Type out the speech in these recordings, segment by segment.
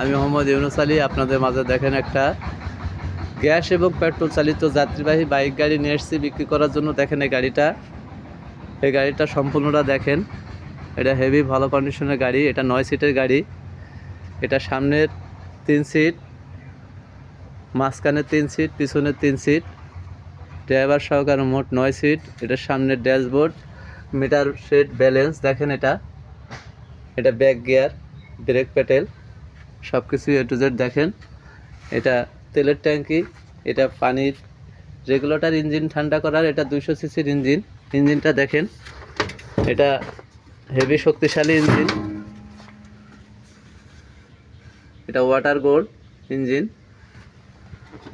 আমি মোহাম্মদ ইউনুস আলী, আপনাদের মাঝে দেখেন একটা গ্যাস এবং পেট্রোল চালিত যাত্রীবাহী বাইক গাড়ি নিয়ে এসেছি, বিক্রি করার জন্য। দেখেন এই গাড়িটা। এই গাড়িটা সম্পূর্ণটা দেখেন। এটা হেভি ভালো কন্ডিশনের গাড়ি। এটা নয় সিটের গাড়ি। এটা সামনের তিন সিট মাঝখানে তিন সিট পিছনের তিন সিট ড্রাইভার সহকারে মোট নয় সিট এটা সামনের ড্যাশবোর্ড মিটার সেট ব্যালেন্স দেখেন এটা। এটা ব্যাক গিয়ার ব্রেক প্যাটেল সব কিছু এ টু জেড দেখেন। এটা তেলের ট্যাঙ্কি, এটা পানির রেগুলেটর ইঞ্জিন ঠান্ডা করার, এটা দুইশো সিসির ইঞ্জিন। ইঞ্জিনটা দেখেন, এটা হেভি শক্তিশালী ইঞ্জিন। এটা ওয়াটার গোল্ড ইঞ্জিন।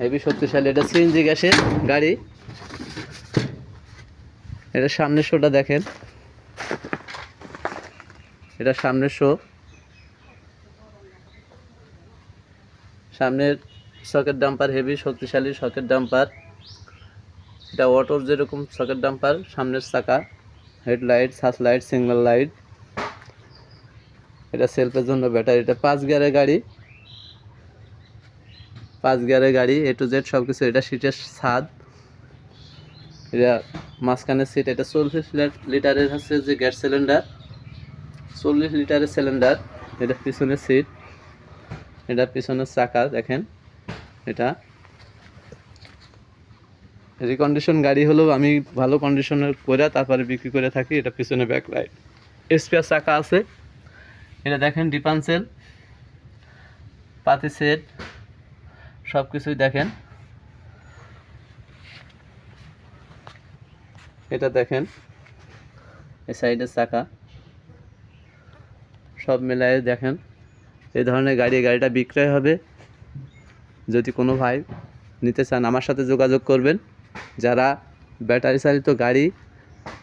হেভি শক্তিশালী, এটা সিএনজি গ্যাসের গাড়ি। এটা সামনের শোটা দেখেন। এটা সামনের শো। সামনের সকেট ডাম্পার হেভি শক্তিশালী সকেট ডাম্পার এটা অটোর যেরকম সকেট ডাম্পার সামনের চাকা হেডলাইট সাস লাইট সিগন্যাল লাইট এটা সেলফের জন্য ব্যাটারি এটা পাঁচ গিয়ারের গাড়ি। পাঁচ গিয়ারের গাড়ি এ টু জেড সব কিছু এটা সিটের ছাদ। এটা মাঝখানের সিট এটা চল্লিশ লিটারের হচ্ছে যে গ্যাস সিলিন্ডার চল্লিশ লিটারের সিলিন্ডার এটা পিছনের সিট এটা পিছনের চাকা, দেখেন। এটা। রিকন্ডিশন গাড়ি হলেও আমি ভালো কন্ডিশনের করে তারপরে বিক্রি করে থাকি, এটা পিছনে ব্যাক লাইট স্পেয়ার চাকা আছে। এটা দেখেন ডিপানসেল পাতি সেট সব কিছুই দেখেন। এটা দেখেন, এই সাইডের চাকা। সব মেলায় দেখেন। এই ধরনের গাড়ি গাড়িটা বিক্রয় হবে। যদি কোনো ভাই নিতে চান, আমার সাথে যোগাযোগ করবেন। যারা ব্যাটারি চালিত গাড়ি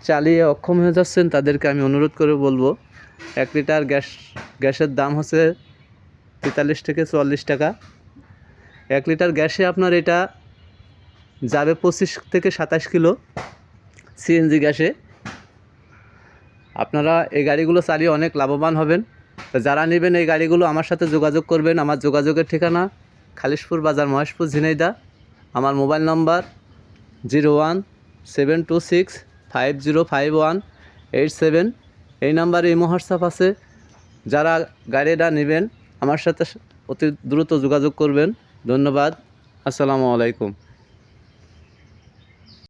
চালিয়ে অক্ষম হয়ে যাচ্ছেন, তাদেরকে আমি অনুরোধ করে বলব, এক লিটার গ্যাস, গ্যাসের দাম হচ্ছে তেতাল্লিশ থেকে চুয়াল্লিশ টাকা। এক লিটার গ্যাসে আপনার এটা যাবে পঁচিশ থেকে সাতাশ কিলো সিএনজি গ্যাসে। আপনারা এই গাড়িগুলো চালিয়ে অনেক লাভবান হবেন। তো যারা নেবেন এই গাড়িগুলো আমার সাথে যোগাযোগ করবেন, আমার যোগাযোগের ঠিকানা খালিশপুর বাজার, মহেশপুর, ঝিনাইদা। আমার mobile number zero one seven two six five zero five one eight seven. এই নাম্বারে ইমো, হোয়াটসঅ্যাপ আছে। যারা গাড়িটা নেবেন, আমার সাথে অতি দ্রুত যোগাযোগ করবেন। ধন্যবাদ। আসসালামু আলাইকুম।